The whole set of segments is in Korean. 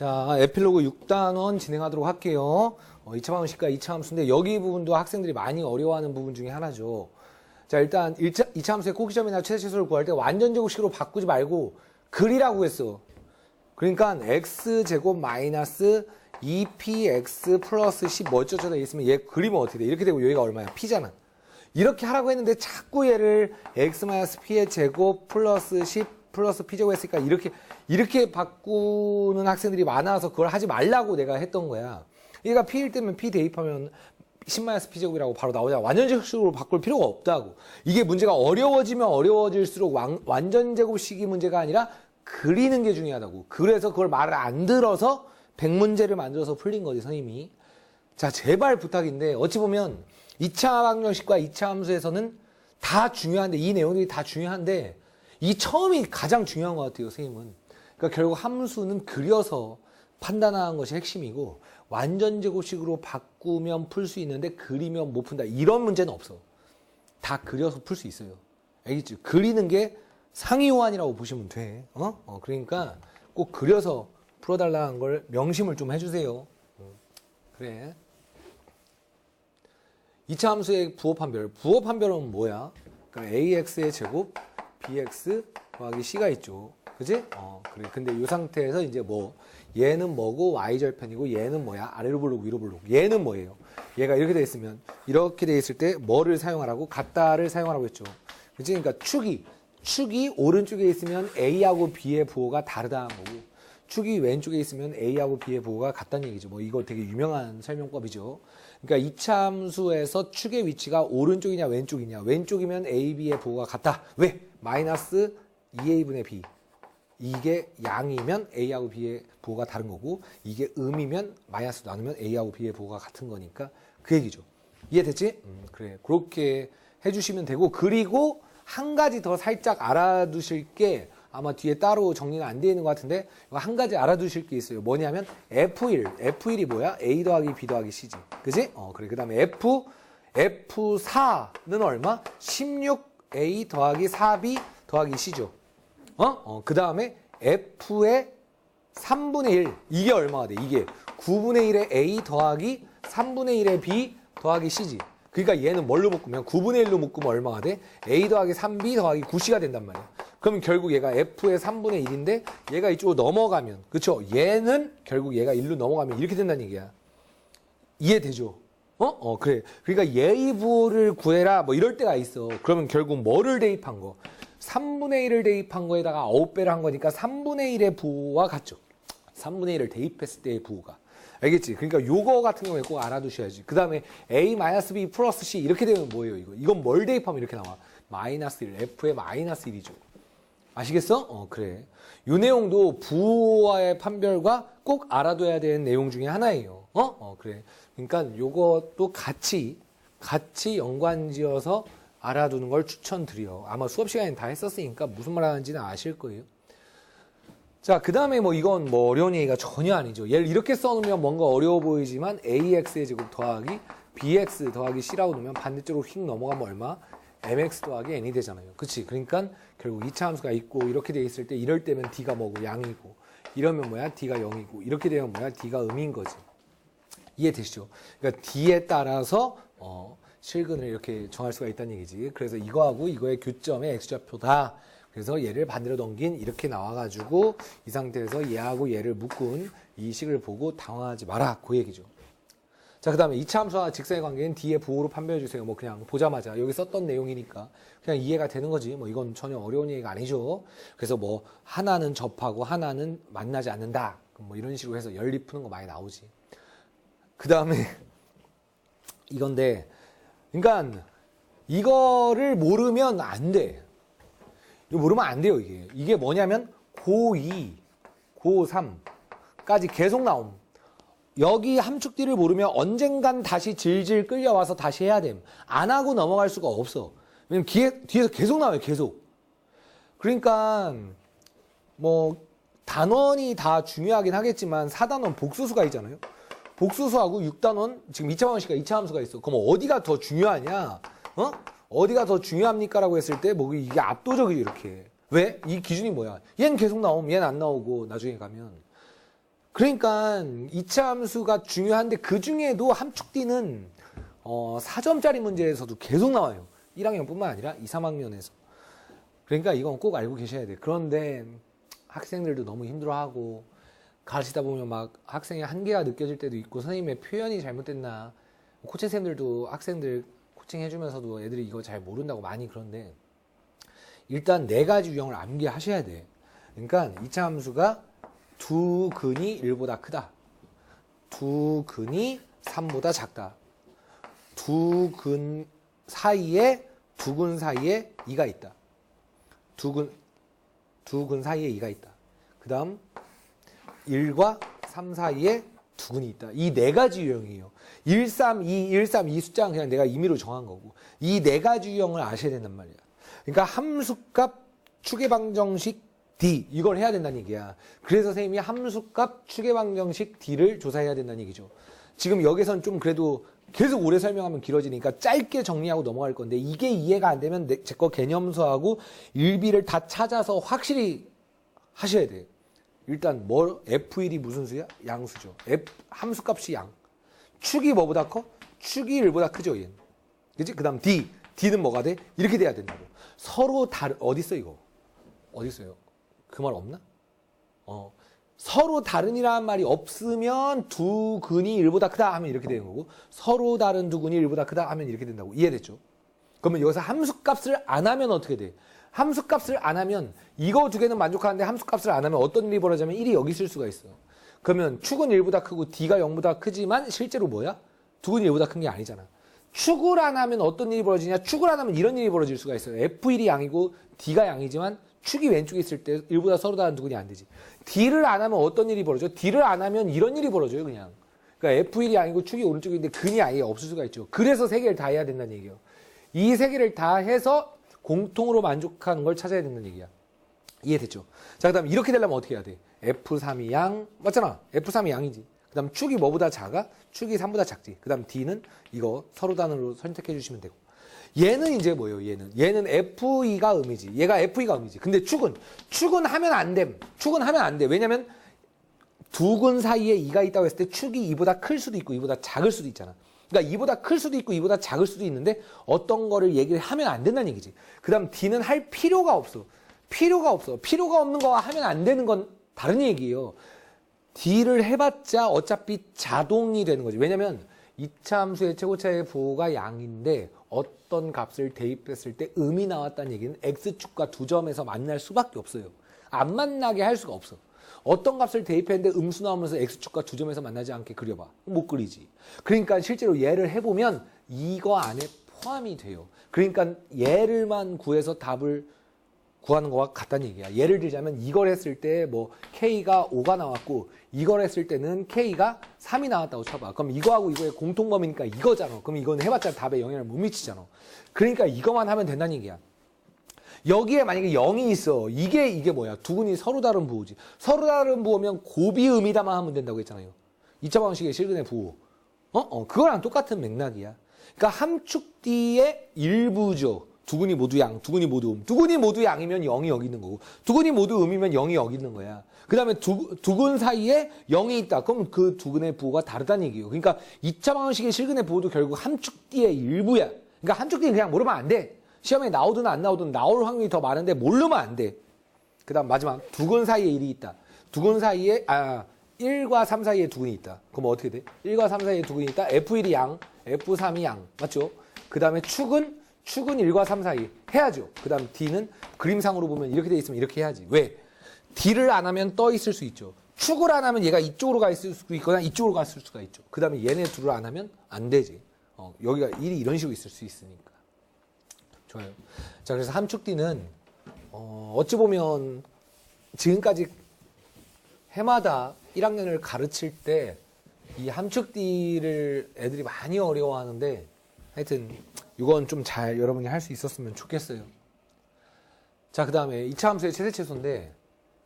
자, 에필로그 6단원 진행하도록 할게요. 어, 2차 방식과 2차 함수인데 여기 부분도 학생들이 많이 어려워하는 부분 중에 하나죠. 자, 일단 1차, 2차 함수의 꼭지점이나 최대치수를 구할 때 완전 제곱식으로 바꾸지 말고 글이라고 했어. 그러니까 x제곱 마이너스 2px 플러스 10뭐 어쩌저쩌다 있으면 얘 그리면 어떻게 돼? 이렇게 되고 여기가 얼마야? p잖아. 이렇게 하라고 했는데 자꾸 얘를 x 마이너스 p의 제곱 플러스 10 플러스 p제곱 했으니까 이렇게 이렇게 바꾸는 학생들이 많아서 그걸 하지 말라고 내가 했던 거야. 얘가 p일 때면 p 대입하면 10 마이너스 p제곱이라고 바로 나오잖아. 완전제곱식으로 바꿀 필요가 없다고. 이게 문제가 어려워지면 어려워질수록 완, 완전제곱식이 문제가 아니라 그리는 게 중요하다고. 그래서 그걸 말을 안 들어서 100문제를 만들어서 풀린 거지, 선생님이. 자, 제발 부탁인데, 어찌 보면 2차 방정식과 2차 함수에서는 다 중요한데, 이 내용들이 다 중요한데, 이 처음이 가장 중요한 것 같아요, 선생님은. 그러니까 결국 함수는 그려서 판단하는 것이 핵심이고, 완전 제곱식으로 바꾸면 풀 수 있는데, 그리면 못 푼다. 이런 문제는 없어. 다 그려서 풀 수 있어요. 알겠지? 그리는 게 상위 호환이라고 보시면 돼. 어? 어, 그러니까 꼭 그려서 풀어달라는 걸 명심을 좀 해주세요. 음, 그래. 2차 함수의 부호 판별. 부호 판별은 뭐야? 그러니까 ax의 제곱 bx 더하기 c가 있죠. 그지? 어, 그래. 근데 이 상태에서 이제 뭐 얘는 뭐고 y절편이고 얘는 뭐야? 아래로 부르고 위로 부르고 얘는 뭐예요? 얘가 이렇게 돼 있으면 이렇게 돼 있을 때 뭐를 사용하라고? 같다를 사용하라고 했죠. 그지? 그러니까 축이 축이 오른쪽에 있으면 A하고 B의 부호가 다르다는 거고 축이 왼쪽에 있으면 A하고 B의 부호가 같다는 얘기죠. 뭐 이거 되게 유명한 설명법이죠. 그러니까 이차 함수에서 축의 위치가 오른쪽이냐 왼쪽이냐 왼쪽이면 A, B의 부호가 같다. 왜? 마이너스 2A분의 B. 이게 양이면 A하고 B의 부호가 다른 거고 이게 음이면 마이너스 나누면 A하고 B의 부호가 같은 거니까 그 얘기죠. 이해됐지? 음, 그래. 그렇게 해주시면 되고 그리고 한 가지 더 살짝 알아두실 게 아마 뒤에 따로 정리는 안 되어 있는 것 같은데 한 가지 알아두실 게 있어요. 뭐냐면 F1. F1이 뭐야? A 더하기 B 더하기 C지. 그지? 어, 그래. 그 다음에 F, F4는 얼마? 16A 더하기 4B 더하기 C죠. 어? 어, 그 다음에 F의 3분의 1. 이게 얼마가 돼? 이게 9분의 1의 A 더하기 3분의 1의 B 더하기 C지. 그러니까 얘는 뭘로 묶으면 9분의 1로 묶으면 얼마가 돼? A 더하기 3B 더하기 9C가 된단 말이야. 그러면 결국 얘가 F의 3분의 1인데 얘가 이쪽으로 넘어가면 그쵸? 얘는 결국 얘가 1로 넘어가면 이렇게 된다는 얘기야. 이해되죠? 어? 어, 그래. 그러니까 예의 부호를 구해라 뭐 이럴 때가 있어. 그러면 결국 뭐를 대입한 거? 3분의 1을 대입한 거에다가 9배를 한 거니까 3분의 1의 부호와 같죠. 3분의 1을 대입했을 때의 부호가. 알겠지? 그러니까 요거 같은 경우에 꼭 알아두셔야지. 그 다음에 A-B 플러스 C 이렇게 되면 뭐예요, 이거? 이건 뭘 대입하면 이렇게 나와? 마이너스 1, F의 마이너스 1이죠. 아시겠어? 어, 그래. 요 내용도 부호와의 판별과 꼭 알아둬야 되는 내용 중에 하나예요. 어? 어, 그래. 그러니까 요것도 같이, 같이 연관지어서 알아두는 걸 추천드려. 아마 수업 시간에 다 했었으니까 무슨 말 하는지는 아실 거예요. 자, 그 다음에 뭐 이건 뭐 어려운 얘기가 전혀 아니죠. 얘를 이렇게 써놓으면 뭔가 어려워 보이지만 AX의 제곱 더하기 BX 더하기 C라고 놓으면 반대쪽으로 휙 넘어가면 얼마? MX 더하기 N이 되잖아요. 그치? 그러니까 결국 2차 함수가 있고 이렇게 돼 있을 때 이럴 때면 D가 뭐고 양이고 이러면 뭐야? D가 0이고 이렇게 되면 뭐야? D가 음인 거지. 이해되시죠? 그러니까 D에 따라서 어, 실근을 이렇게 정할 수가 있다는 얘기지. 그래서 이거하고 이거의 교점의 X좌표다. 그래서 얘를 반대로 넘긴 이렇게 나와가지고 이 상태에서 얘하고 얘를 묶은 이 식을 보고 당황하지 마라 그 얘기죠. 자, 그 다음에 이차 함수와 직선의 관계는 뒤에 부호로 판별해 주세요. 뭐 그냥 보자마자 여기 썼던 내용이니까 그냥 이해가 되는 거지. 뭐 이건 전혀 어려운 얘기가 아니죠. 그래서 뭐 하나는 접하고 하나는 만나지 않는다. 뭐 이런 식으로 해서 연립 푸는 거 많이 나오지. 그 다음에 이건데, 그러니까 이거를 모르면 안 돼. 이거 모르면 안 돼요, 이게. 이게 뭐냐면 고2, 고3까지 계속 나옴. 여기 함축들을 모르면 언젠간 다시 질질 끌려와서 다시 해야 됨. 안 하고 넘어갈 수가 없어. 왜냐면 뒤에, 뒤에서 계속 나와요, 계속. 그러니까 뭐 단원이 다 중요하긴 하겠지만 4단원 복수수가 있잖아요. 복수수하고 6단원 지금 2차 방식과 2차 함수가 있어. 그럼 어디가 더 중요하냐? 어? 어디가 더 중요합니까? 라고 했을 때, 뭐, 이게 압도적이지, 이렇게. 왜? 이 기준이 뭐야? 얘는 계속 나오면 얘는 안 나오고, 나중에 가면. 그러니까 이차 함수가 중요한데 그 중에도 함축 D는 어, 4점짜리 문제에서도 계속 나와요. 1학년뿐만 아니라 2, 3학년에서. 그러니까 이건 꼭 알고 계셔야 돼요. 그런데 학생들도 너무 힘들어하고 가르치다 보면 막 학생의 한계가 느껴질 때도 있고 선생님의 표현이 잘못됐나 코칭 쌤들도 학생들 코칭 해주면서도 애들이 이거 잘 모른다고 많이 그런데 일단 네 가지 유형을 암기하셔야 돼. 그러니까 이차 함수가 두 근이 1보다 크다. 두 근이 3보다 작다. 두 근 사이에 두 근 사이에 2가 있다. 두 근 두 근 사이에 2가 있다. 그다음 1과 3 사이에 두 근이 있다. 이 네 가지 유형이에요. 1, 3, 2, 1, 3, 이 숫자는 그냥 내가 임의로 정한 거고 이 네 가지 유형을 아셔야 된단 말이야. 그러니까 함수값 추계방정식 D 이걸 해야 된다는 얘기야. 그래서 선생님이 함수값 추계방정식 D를 조사해야 된다는 얘기죠. 지금 여기선 좀 그래도 계속 오래 설명하면 길어지니까 짧게 정리하고 넘어갈 건데 이게 이해가 안 되면 제 거 개념서하고 일비를 다 찾아서 확실히 하셔야 돼. 일단 뭐 F1이 무슨 수야? 양수죠. F 함수값이 양. 축이 뭐보다 커? 축이 1보다 크죠, 얘는. 그지? 그다음 D. D는 뭐가 돼? 이렇게 돼야 된다고. 서로 다른 어디 있어 이거? 어디 있어요? 그 말 없나? 어. 서로 다른이라는 말이 없으면 두 근이 1보다 크다 하면 이렇게 되는 거고 서로 다른 두 근이 1보다 크다 하면 이렇게 된다고 이해됐죠? 그러면 여기서 함수값을 안 하면 어떻게 돼? 함수값을 안 하면 이거 두 개는 만족하는데 함수값을 안 하면 어떤 일이 벌어지냐면 1이 여기 있을 수가 있어. 그러면 축은 1보다 크고 D가 0보다 크지만 실제로 뭐야? 두 근이 1보다 큰 게 아니잖아. 축을 안 하면 어떤 일이 벌어지냐? 축을 안 하면 이런 일이 벌어질 수가 있어요. F1이 양이고 D가 양이지만 축이 왼쪽에 있을 때 1보다 서로 다른 두 근이 안 되지. D를 안 하면 어떤 일이 벌어져? D를 안 하면 이런 일이 벌어져요, 그냥. 그러니까 F1이 아니고 축이 오른쪽에 있는데 근이 아예 없을 수가 있죠. 그래서 세 개를 다 해야 된다는 얘기예요. 이 세 개를 다 해서 공통으로 만족하는 걸 찾아야 된다는 얘기야. 이해됐죠? 자, 그 다음 이렇게 되려면 어떻게 해야 돼? F3이 양, 맞잖아. F3이 양이지. 그 다음 축이 뭐보다 작아? 축이 3보다 작지. 그 다음 D는 이거 서로 단으로 선택해 주시면 되고. 얘는 이제 뭐예요, 얘는? 얘는 F2가 음이지. 얘가 F2가 음이지. 근데 축은, 축은 하면 안 됨. 축은 하면 안 돼. 왜냐면 두 근 사이에 2가 있다고 했을 때 축이 2보다 클 수도 있고 2보다 작을 수도 있잖아. 그러니까 2보다 클 수도 있고 2보다 작을 수도 있는데 어떤 거를 얘기를 하면 안 된다는 얘기지. 그 다음 D는 할 필요가 없어. 필요가 없어. 필요가 없는 거와 하면 안 되는 건 다른 얘기예요. D를 해봤자 어차피 자동이 되는 거지. 왜냐면 2차 함수의 최고차의 부호가 양인데 어떤 값을 대입했을 때 음이 나왔다는 얘기는 x축과 두 점에서 만날 수밖에 없어요. 안 만나게 할 수가 없어. 어떤 값을 대입했는데 음수 나오면서 x축과 두 점에서 만나지 않게 그려봐. 못 그리지. 그러니까 실제로 얘를 해보면 이거 안에 포함이 돼요. 그러니까 얘를만 구해서 답을 구하는 거와 같다는 얘기야. 예를 들자면 이걸 했을 때 뭐 K가 5가 나왔고 이걸 했을 때는 K가 3이 나왔다고 쳐봐. 그럼 이거하고 이거의 공통범위니까 이거잖아. 그럼 이거는 해봤자 답에 영향을 못 미치잖아. 그러니까 이거만 하면 된다는 얘기야. 여기에 만약에 0이 있어. 이게 이게 뭐야? 두 근이 서로 다른 부호지. 서로 다른 부호면 고비음이다만 하면 된다고 했잖아요. 2차 방식의 실근의 부호. 어? 어, 그거랑 똑같은 맥락이야. 그러니까 함축 D의 일부죠. 두 근이 모두 양, 두 근이 모두 음. 두 근이 모두 양이면 0이 여기 있는 거고, 두 근이 모두 음이면 0이 여기 있는 거야. 그 다음에 두, 두근 사이에 0이 있다. 그럼 그 두 근의 부호가 다르다는 얘기예요. 그러니까 2차 방식의 실근의 부호도 결국 함축 D의 일부야. 그러니까 함축 D는 그냥 모르면 안 돼. 시험에 나오든 안 나오든 나올 확률이 더 많은데 모르면 안 돼. 그 다음 마지막 두근 사이에 1이 있다. 두근 사이에, 아, 1과 3 사이에 두 근이 있다. 그럼 어떻게 돼? 1과 3 사이에 두 근이 있다. F1이 양, F3이 양. 맞죠? 그 다음에 축은 축은 1과 3 사이 해야죠. 그 다음 D는 그림상으로 보면 이렇게 돼 있으면 이렇게 해야지. 왜? D를 안 하면 떠 있을 수 있죠. 축을 안 하면 얘가 이쪽으로 가 있을 수도 있거나 이쪽으로 갔을 수가 있죠. 그 다음에 얘네 둘을 안 하면 안 되지. 어, 여기가 1이 이런 식으로 있을 수 있으니까. 좋아요. 자, 그래서 함축 D는 어, 어찌 보면 지금까지 해마다 1학년을 가르칠 때 이 함축 D를 애들이 많이 어려워하는데 하여튼 이건 좀 잘 여러분이 할 수 있었으면 좋겠어요. 자, 그 다음에 2차 함수의 최대 최소인데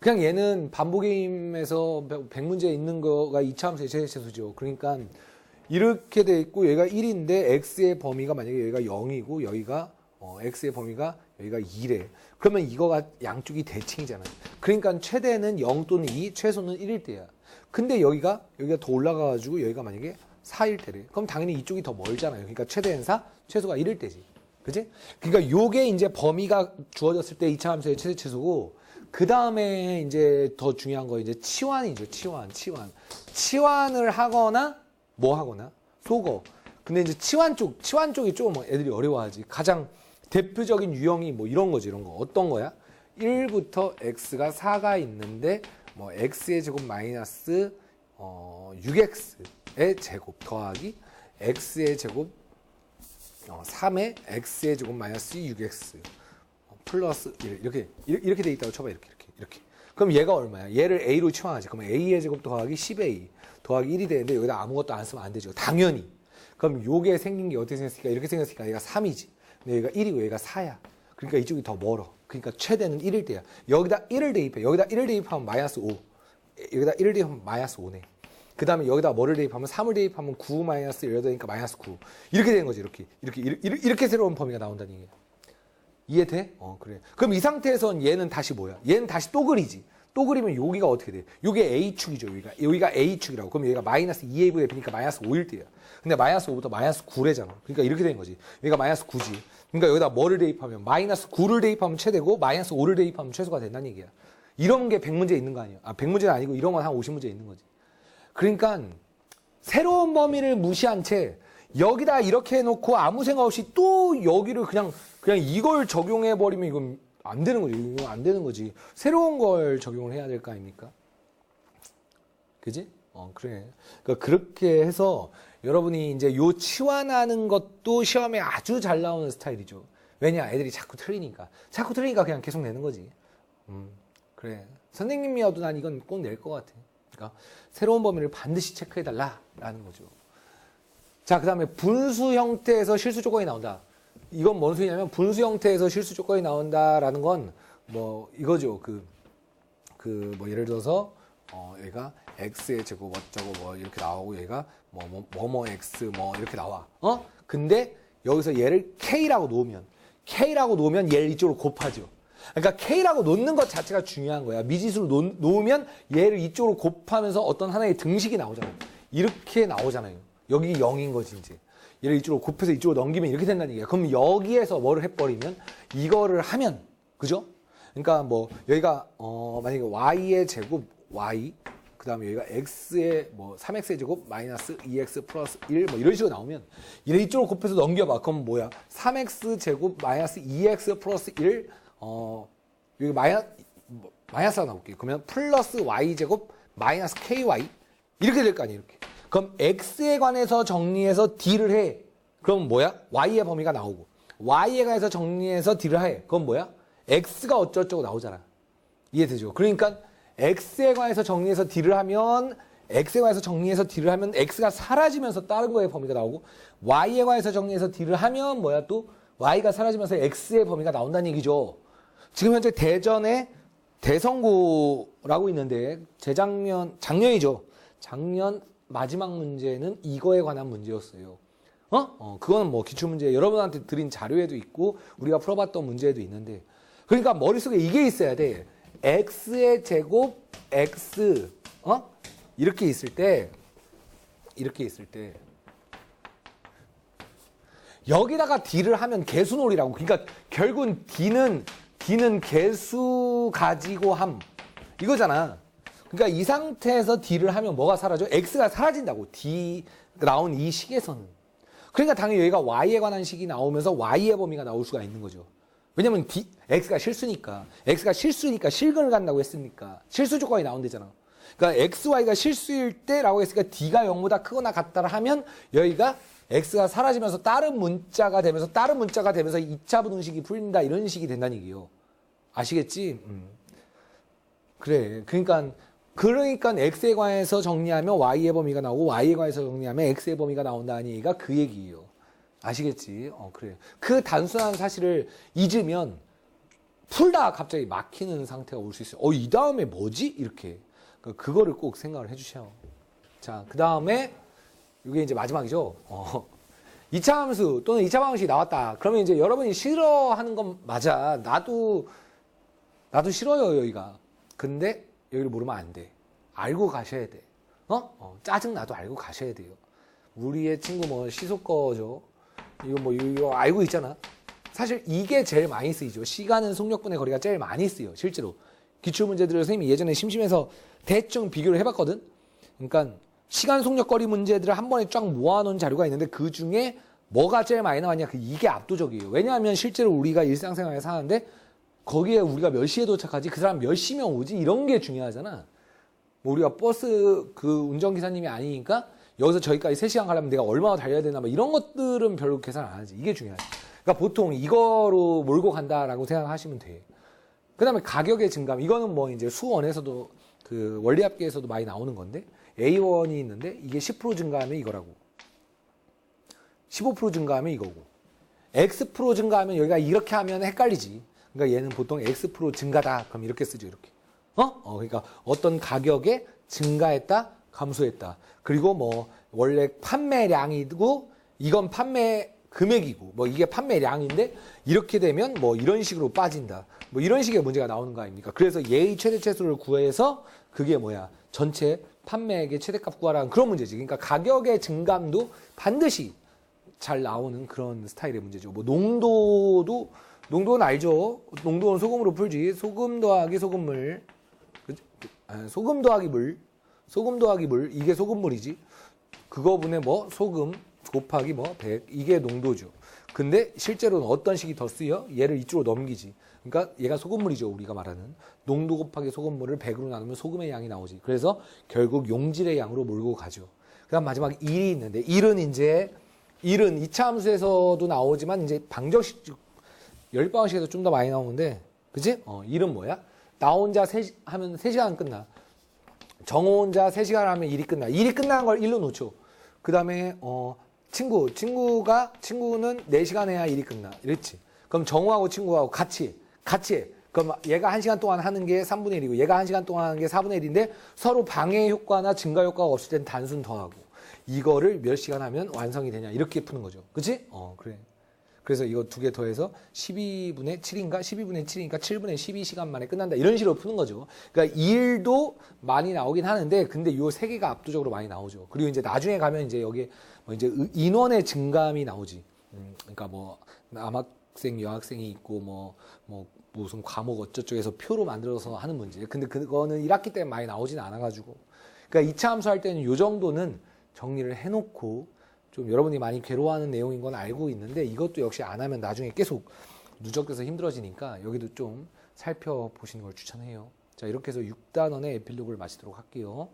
그냥 얘는 반복임에서 100문제 있는 거가 2차 함수의 최대 최소죠. 그러니까 이렇게 돼 있고 얘가 1인데 x의 범위가 만약에 여기가 0이고 여기가 어, x의 범위가 여기가 2래. 그러면 이거가 양쪽이 대칭이잖아요. 그러니까 최대는 0 또는 2, 최소는 1일 때야. 근데 여기가 여기가 더 올라가가지고 여기가 만약에 4일 때래. 그럼 당연히 이쪽이 더 멀잖아요. 그러니까 최대는 4, 최소가 1일 때지. 그지? 그러니까 요게 이제 범위가 주어졌을 때 2차 함수의 최대 최소고 그 다음에 이제 더 중요한 거 이제 치환이죠. 치환, 치환. 치환을 하거나 뭐 하거나 속어. 근데 이제 치환 쪽, 치환 쪽이 좀 애들이 어려워하지. 가장 대표적인 유형이 뭐 이런 거지, 이런 거. 어떤 거야? 1부터 x가 4가 있는데 뭐 x의 제곱 마이너스 어, 6x의 제곱 더하기 x의 제곱 어, 3의 x의 제곱 마이너스 6x 어, 플러스 1 이렇게 이렇게 돼 있다고 쳐봐 이렇게 이렇게 이렇게 그럼 얘가 얼마야? 얘를 a로 치환하지 그러면 a의 제곱 더하기 10a 더하기 1이 되는데 여기다 아무것도 안 쓰면 안 되죠 당연히 그럼 요게 생긴 게 어떻게 생겼을까? 이렇게 생겼으니까 얘가 3이지 근데 얘가 1이고 얘가 4야. 그러니까 이쪽이 더 멀어. 그러니까 최대는 1일 때야. 여기다 1을 대입해. 여기다 1을 대입하면 마이너스 5 여기다 1을 대입하면 마이너스 5네. 그 다음에 여기다 뭐를 대입하면 3을 대입하면 9 마이너스 1되니까 마이너스 9 이렇게 되는 거지 이렇게 이렇게 이렇게, 이렇게 새로운 범위가 나온다는 얘기야. 이해 돼? 어 그래. 그럼 이 상태에선 얘는 다시 뭐야? 얘는 다시 또 그리지 또 그리면 여기가 어떻게 돼? 요게 A축이죠 여기가. 여기가 A축이라고. 그럼 여기가 마이너스 2A분의 B니까 마이너스 5일 때야 근데 마이너스 5부터 마이너스 9래잖아. 그러니까 이렇게 된 거지. 여기가 마이너스 9지. 그러니까 여기다 뭐를 대입하면 마이너스 9를 대입하면 최대고 마이너스 5를 대입하면 최소가 된다는 얘기야. 이런 게 100문제 있는 거 아니야. 아 100문제는 아니고 이런 건 한 50문제 있는 거지. 그러니까 새로운 범위를 무시한 채 여기다 이렇게 해놓고 아무 생각 없이 또 여기를 그냥 그냥 이걸 적용해 버리면 이건 안 되는 거지. 이건 안 되는 거지. 새로운 걸 적용을 해야 될 거 아닙니까? 그지? 어 그래. 그러니까 그렇게 해서 여러분이 이제 요 치환하는 것도 시험에 아주 잘 나오는 스타일이죠. 왜냐? 애들이 자꾸 틀리니까. 자꾸 틀리니까 그냥 계속 내는 거지. 음, 그래. 선생님이어도 난 이건 꼭 낼 것 같아. 그러니까 새로운 범위를 반드시 체크해달라라는 거죠. 자, 그 다음에 분수 형태에서 실수 조건이 나온다. 이건 뭔 소리냐면 분수 형태에서 실수 조건이 나온다라는 건 뭐 이거죠. 그, 그 뭐 예를 들어서 어, 얘가 x의 제곱 어쩌고 뭐 이렇게 나오고 얘가 뭐, 뭐, 뭐, 뭐 x 뭐 이렇게 나와. 어? 근데 여기서 얘를 k라고 놓으면 k라고 놓으면 얘를 이쪽으로 곱하죠. 그러니까 K라고 놓는 것 자체가 중요한 거야. 미지수를 놓, 놓으면 얘를 이쪽으로 곱하면서 어떤 하나의 등식이 나오잖아요. 이렇게 나오잖아요. 여기 0인 거지, 이제. 얘를 이쪽으로 곱해서 이쪽으로 넘기면 이렇게 된다는 얘기야. 그럼 여기에서 뭐를 해버리면 이거를 하면, 그죠? 그러니까 뭐, 여기가, 어, 만약에 Y의 제곱, Y, 그 다음에 여기가 X의 뭐, 3X의 제곱, 마이너스 2X 플러스 1, 뭐 이런 식으로 나오면, 얘를 이쪽으로 곱해서 넘겨봐. 그럼 뭐야? 3X 제곱, 마이너스 2X 플러스 1, 어, 여기 마이너, 뭐, 마이너스가 나올게요. 그러면 플러스 y제곱 마이너스 ky 이렇게 될 거 아니에요. 이렇게. 그럼 x에 관해서 정리해서 d를 해. 그럼 뭐야? y의 범위가 나오고 y에 관해서 정리해서 d를 해. 그건 뭐야? x가 어쩌고저쩌고 나오잖아. 이해되죠? 그러니까 x에 관해서 정리해서 d를 하면 x에 관해서 정리해서 d를 하면 x가 사라지면서 다른 거의 범위가 나오고 y에 관해서 정리해서 d를 하면 뭐야 또 y가 사라지면서 x의 범위가 나온다는 얘기죠. 지금 현재 대전에 대성고라고 있는데 재작년 작년이죠. 작년 마지막 문제는 이거에 관한 문제였어요. 어? 어, 그거는 뭐 기출문제 여러분한테 드린 자료에도 있고 우리가 풀어봤던 문제에도 있는데 그러니까 머릿속에 이게 있어야 돼. x의 제곱 x 어? 이렇게 있을 때 이렇게 있을 때 여기다가 d를 하면 개수놀이라고. 그러니까 결국은 d는 d는 개수 가지고 함 이거잖아. 그러니까 이 상태에서 d를 하면 뭐가 사라져? x가 사라진다고. d 나온 이 식에서는. 그러니까 당연히 여기가 y에 관한 식이 나오면서 y의 범위가 나올 수가 있는 거죠. 왜냐면 d x가 실수니까. x가 실수니까 실근을 간다고 했으니까. 실수 조건이 나온대잖아. 그러니까 x, y가 실수일 때라고 했으니까 d가 0보다 크거나 같다라 하면 여기가 x가 사라지면서 다른 문자가 되면서 다른 문자가 되면서 2차 부등식이 풀린다 이런 식이 된다는 얘기예요. 아시겠지? 음. 그래. 그러니까 그러니까 x에 관해서 정리하면 y의 범위가 나오고 y에 관해서 정리하면 x의 범위가 나온다는 얘기가 그 얘기예요. 아시겠지? 어, 그래. 그 단순한 사실을 잊으면 풀다 갑자기 막히는 상태가 올 수 있어요. 어, 이 다음에 뭐지? 이렇게. 그러니까 그거를 꼭 생각을 해 주셔요. 자, 그 다음에 이게 이제 마지막이죠. 어. 2차 함수 또는 2차 방식이 나왔다. 그러면 이제 여러분이 싫어하는 건 맞아. 나도 나도 싫어요, 여기가. 근데 여기를 모르면 안 돼. 알고 가셔야 돼. 어? 어, 짜증 나도 알고 가셔야 돼요. 우리의 친구 뭐 시소꺼죠. 이거 뭐 이거 알고 있잖아. 사실 이게 제일 많이 쓰이죠. 시간은 속력분의 거리가 제일 많이 쓰여. 실제로 기출 문제들을 선생님이 예전에 심심해서 대충 비교를 해봤거든. 그러니까 시간 속력 거리 문제들을 한 번에 쫙 모아놓은 자료가 있는데 그 중에 뭐가 제일 많이 나왔냐? 그 이게 압도적이에요. 왜냐하면 실제로 우리가 일상생활에 사는데 거기에 우리가 몇 시에 도착하지? 그 사람 몇 시면 오지? 이런 게 중요하잖아. 뭐 우리가 버스 그 운전기사님이 아니니까 여기서 저기까지 3시간 가려면 내가 얼마나 달려야 되나 뭐 이런 것들은 별로 계산 안 하지. 이게 중요하지. 그러니까 보통 이거로 몰고 간다라고 생각하시면 돼. 그 다음에 가격의 증감. 이거는 뭐 이제 수원에서도 그 원리합계에서도 많이 나오는 건데 A1이 있는데 이게 10% 증가하면 이거라고. 15% 증가하면 이거고. X 프로 증가하면 여기가 이렇게 하면 헷갈리지. 그러니까 얘는 보통 X 프로 증가다. 그럼 이렇게 쓰죠. 이렇게. 어? 어, 그러니까 어떤 가격에 증가했다, 감소했다. 그리고 뭐 원래 판매량이고 이건 판매 금액이고 뭐 이게 판매량인데 이렇게 되면 뭐 이런 식으로 빠진다. 뭐 이런 식의 문제가 나오는 거 아닙니까? 그래서 예의 최대 최소를 구해서 그게 뭐야? 전체 판매액의 최대값 구하라는 그런 문제지. 그러니까 가격의 증감도 반드시 잘 나오는 그런 스타일의 문제죠. 뭐 농도도 농도는 알죠. 농도는 소금으로 풀지. 소금 더하기 소금물. 아, 소금 더하기 물. 소금 더하기 물. 이게 소금물이지. 그거분의 뭐 소금 곱하기 뭐 100. 이게 농도죠. 근데 실제로는 어떤 식이 더 쓰여? 얘를 이쪽으로 넘기지. 그러니까 얘가 소금물이죠. 우리가 말하는. 농도 곱하기 소금물을 100으로 나누면 소금의 양이 나오지. 그래서 결국 용질의 양으로 몰고 가죠. 그 다음 마지막 1이 있는데 1은 이제 1은 2차 함수에서도 나오지만 이제 방정식 열방식에서 좀 더 많이 나오는데 그지? 어, 1은 뭐야? 나 혼자 세, 하면 3시간 끝나. 정호 혼자 3시간 하면 일이 끝나. 일이 끝나는 걸 1로 놓죠. 그 다음에, 어, 친구. 친구가, 친구는 4시간 해야 일이 끝나. 이랬지. 그럼 정호하고 친구하고 같이, 같이 해. 그럼 얘가 1시간 동안 하는 게 3분의 1이고 얘가 1시간 동안 하는 게 4분의 1인데 서로 방해 효과나 증가 효과가 없을 땐 단순 더하고 이거를 몇 시간 하면 완성이 되냐. 이렇게 푸는 거죠. 그치? 어, 그래. 그래서 이거 두 개 더해서 12분의 7인가? 12분의 7이니까 7분의 12시간 만에 끝난다. 이런 식으로 푸는 거죠. 그러니까 일도 많이 나오긴 하는데, 근데 요 세 개가 압도적으로 많이 나오죠. 그리고 이제 나중에 가면 이제 여기 뭐 이제 인원의 증감이 나오지. 음, 그러니까 뭐 남학생, 여학생이 있고 뭐, 뭐 무슨 과목 어쩌고해서 표로 만들어서 하는 문제. 근데 그거는 1학기 때문에 많이 나오진 않아가지고. 그러니까 2차 함수 할 때는 요 정도는 정리를 해놓고 좀 여러분이 많이 괴로워하는 내용인 건 알고 있는데 이것도 역시 안 하면 나중에 계속 누적돼서 힘들어지니까 여기도 좀 살펴보시는 걸 추천해요. 자, 이렇게 해서 6단원의 에필로그를 마치도록 할게요.